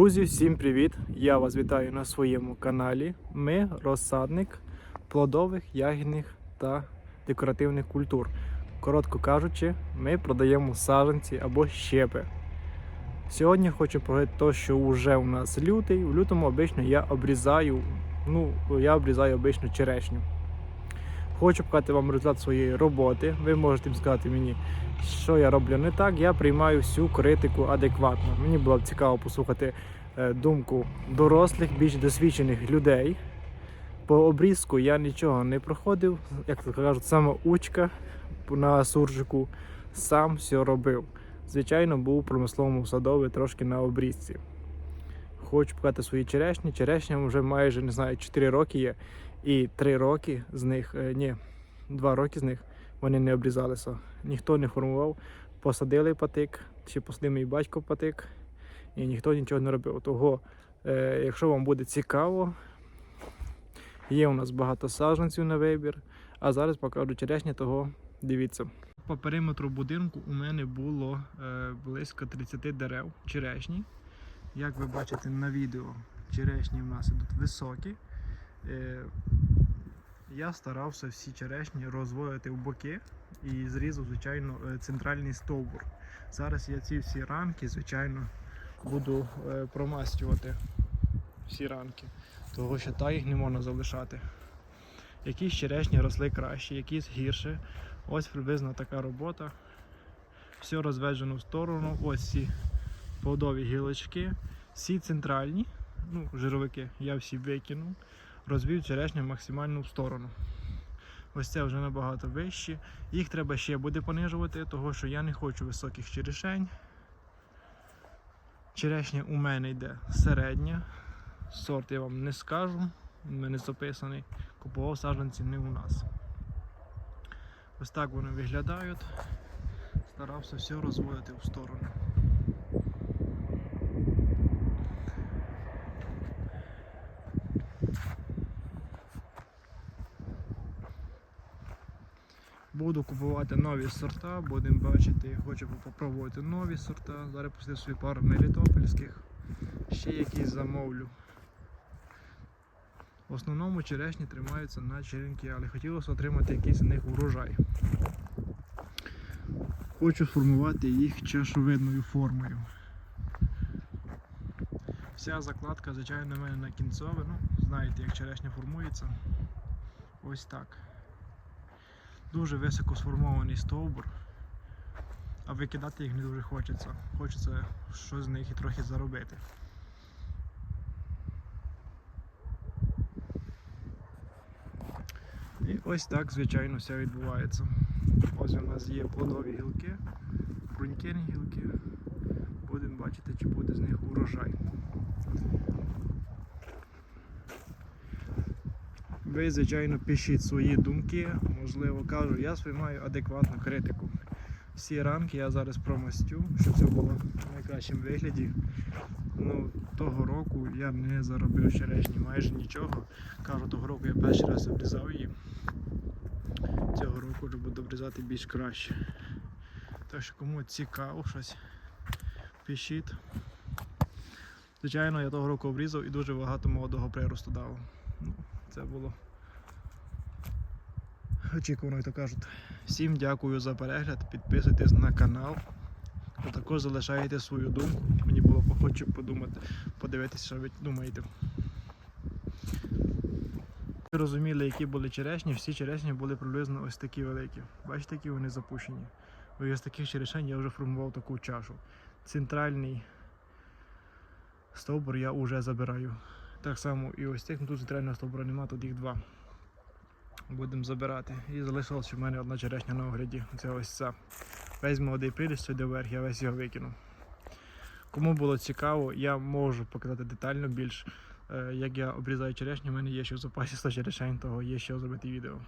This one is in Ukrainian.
Друзі, всім привіт! Я вас вітаю на своєму каналі. Ми розсадник плодових, ягідних та декоративних культур. Коротко кажучи, ми продаємо саджанці або щепи. Сьогодні хочу поговорити те, що вже у нас лютий. У лютому обично я обрізаю, ну, я обрізаю обично черешню. Хочу показати вам результат своєї роботи. Ви можете сказати мені, що я роблю не так. Я приймаю всю критику адекватно. Мені було б цікаво послухати е, думку дорослих, більш досвідчених людей. По обрізку я нічого не проходив, як то кажуть, самоучка на суржику, сам все робив. Звичайно, був промисловому садові трошки на обрізці. Хочу показати свої черешні. Черешня вже майже не знаю, 4 роки є. І 3 роки з них, е, ні, 2 роки з них вони не обрізалися. Ніхто не формував. Посадили патик, чи посадив мій батько патик, і ніхто нічого не робив. Того, е, якщо вам буде цікаво, є у нас багато саджанців на вибір. А зараз покажу черешні, того дивіться. По периметру будинку у мене було е, близько 30 дерев черешні. Як ви бачите на відео, черешні у нас ідуть високі. Е, я старався всі черешні розводити в боки і зрізав, звичайно, е, центральний стовбур. Зараз я ці всі рамки, звичайно, буду е, промастювати всі рамки, того що та їх не можна залишати. Якісь черешні росли краще, якісь гірше. Ось приблизно така робота. Все розведено в сторону. Ось ці плодові гілочки. Всі центральні, ну, жировики, я всі викинув. Розвів черешню максимально в сторону. Ось це вже набагато вище. Їх треба ще буде понижувати, того що я не хочу високих черешень. Черешня у мене йде середня. Сорт я вам не скажу. Він мене записаний. Купував саджанці не у нас. Ось так вони виглядають. Старався все розводити в сторону. Буду купувати нові сорта, будемо бачити, хочу попробувати нові сорта. Зараз пустив свої пару мелітопольських, ще якісь замовлю. В основному черешні тримаються на черенки, але хотілося отримати якийсь з них урожай. Хочу сформувати їх чашовидною формою. Вся закладка, звичайно, в мене на кінцове. Ну, знаєте, як черешня формується. Ось так. Дуже високо сформований стовбур, а викидати їх не дуже хочеться. Хочеться щось з них і трохи заробити. І ось так, звичайно, все відбувається. Ось у нас є плодові гілки, брунькені гілки. Будемо бачити, чи буде з них урожай. Ви, звичайно, пишіть свої думки. Можливо, кажу, я сприймаю адекватну критику. Всі рамки я зараз промастю, щоб це було в найкращому вигляді. Ну, того року я не заробив черешні майже нічого. Кажу, того року я перший раз обрізав її. Цього року вже буду обрізати більш краще. Так що кому цікаво щось, пишіть. Звичайно, я того року обрізав і дуже багато молодого приросту дав. Ну, це було очікувано, як то кажуть. Всім дякую за перегляд, підписуйтесь на канал. А також залишайте свою думку. Мені було б хочу подумати, подивитися, що ви думаєте. Ви розуміли, які були черешні, всі черешні були приблизно ось такі великі. Бачите, які вони запущені. Ось з таких черешень я вже формував таку чашу. Центральний стовбур я вже забираю. Так само і ось цих, ну тут центрального стовбура немає, тут їх два. Будемо забирати. І залишилася в мене одна черешня на огляді. Це ось ця. Весь молодий приріст сюди вверх, я весь його викинув. Кому було цікаво, я можу показати детально більш, е, як я обрізаю черешню, в мене є ще в запасі 100 черешень, того є що зробити відео.